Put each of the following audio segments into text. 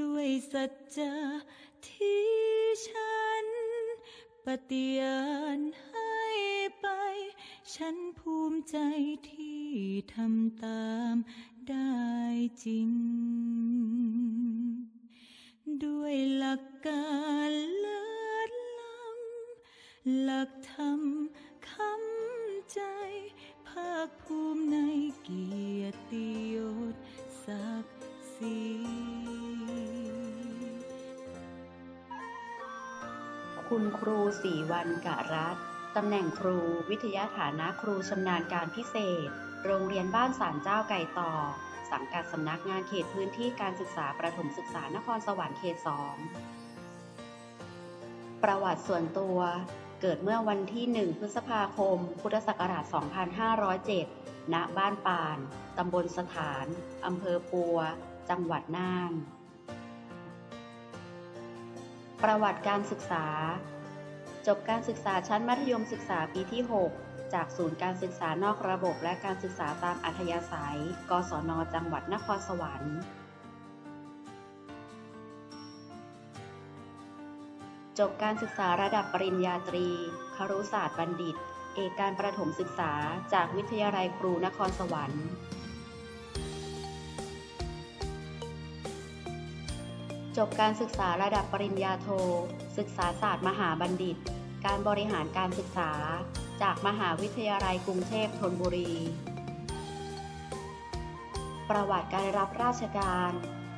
ด้วยสัจจะที่ฉัน ปฏิญาณให้ไป ฉันภูมิใจที่ทำตามได้จริง ด้วยหลักการเลิศล้ำหลักธรรมคำใจ ภาคภูมิในเกียรติยศศักดิ์ศรี คุณครูศรีวันกะรัตตำแหน่งครู วิทยาฐานะครูชำนาญการพิเศษ โรงเรียนบ้านสารเจ้าไก่ต่อ สังกัดสำนักงานเขตพื้นที่การศึกษาประถมศึกษานครสวรรค์เขต2ประวัติส่วนตัว เกิดเมื่อวันที่ 1 พฤษภาคม พุทธศักราช 2507 ณ บ้านปาน ตำบลสถาน อำเภอปัว จังหวัดน่าน ประวัติการศึกษา จบการศึกษาชั้นมัธยมศึกษาปีที่ 6 จากศูนย์การศึกษานอกระบบและการศึกษาตามอัธยาศัย กศน จังหวัดนครสวรรค์ จบการศึกษาระดับปริญญาตรี ครุศาสตร์บัณฑิต เอกการประถมศึกษาจากวิทยาลัยครูนครสวรรค์ จบการศึกษาระดับปริญญาโท ศึกษาศาสตร์มหาบัณฑิต การบริหารการศึกษา จากมหาวิทยาลัยกรุงเทพธนบุรี ประวัติการรับราชการ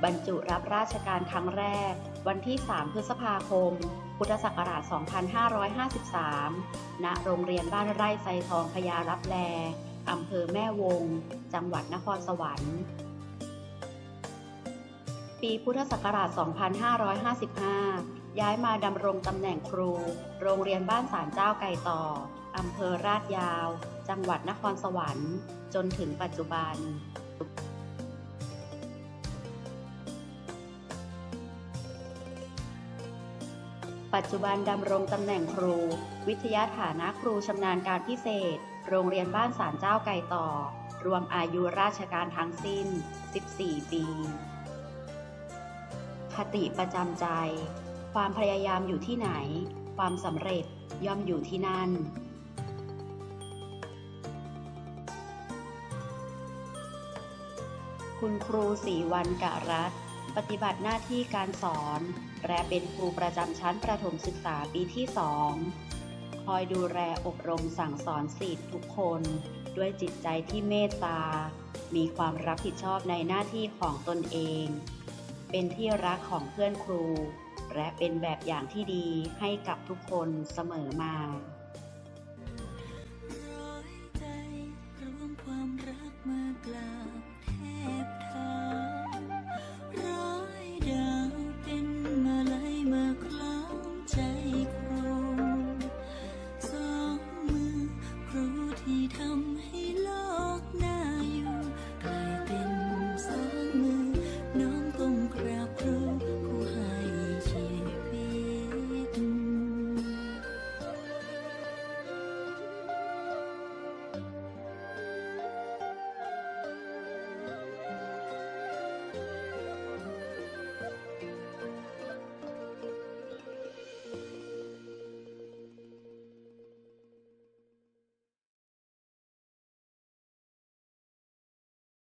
บรรจุรับราชการครั้งแรก วันที่ 3 พฤษภาคม พุทธศักราช 2553 ณ โรงเรียนบ้านไร่ไซทองพญารับแลอำเภอแม่วง จังหวัดนครสวรรค์ ปีพุทธศักราช 2555 ย้ายมาดำรงตำแหน่งครู โรงเรียนบ้านสารเจ้าไก่ต่อ อำเภอราดยาว จังหวัดนครสวรรค์ จนถึงปัจจุบันปัจจุบันดำรงตำแหน่งครู วิทยาฐานะครูชำนาญการพิเศษ โรงเรียนบ้านสารเจ้าไก่ต่อ รวมอายุราชการทั้งสิ้น 14 ปี คติประจำใจ ความพยายามอยู่ที่ไหน ความสำเร็จย่อมอยู่ที่นั่น คุณครูศรีวันกะรัตปฏิบัติหน้าที่การสอนและเป็นครูประจำชั้นประถมศึกษาปีที่สองคอยดูแลอบรมสั่งสอนศิษย์ทุกคนด้วยจิตใจที่เมตตา มีความรับผิดชอบในหน้าที่ของตนเอง เป็นที่รักของเพื่อนครู และเป็นแบบอย่างที่ดีให้กับทุกคนเสมอมาร้อยใจรวมความรักมากล่าว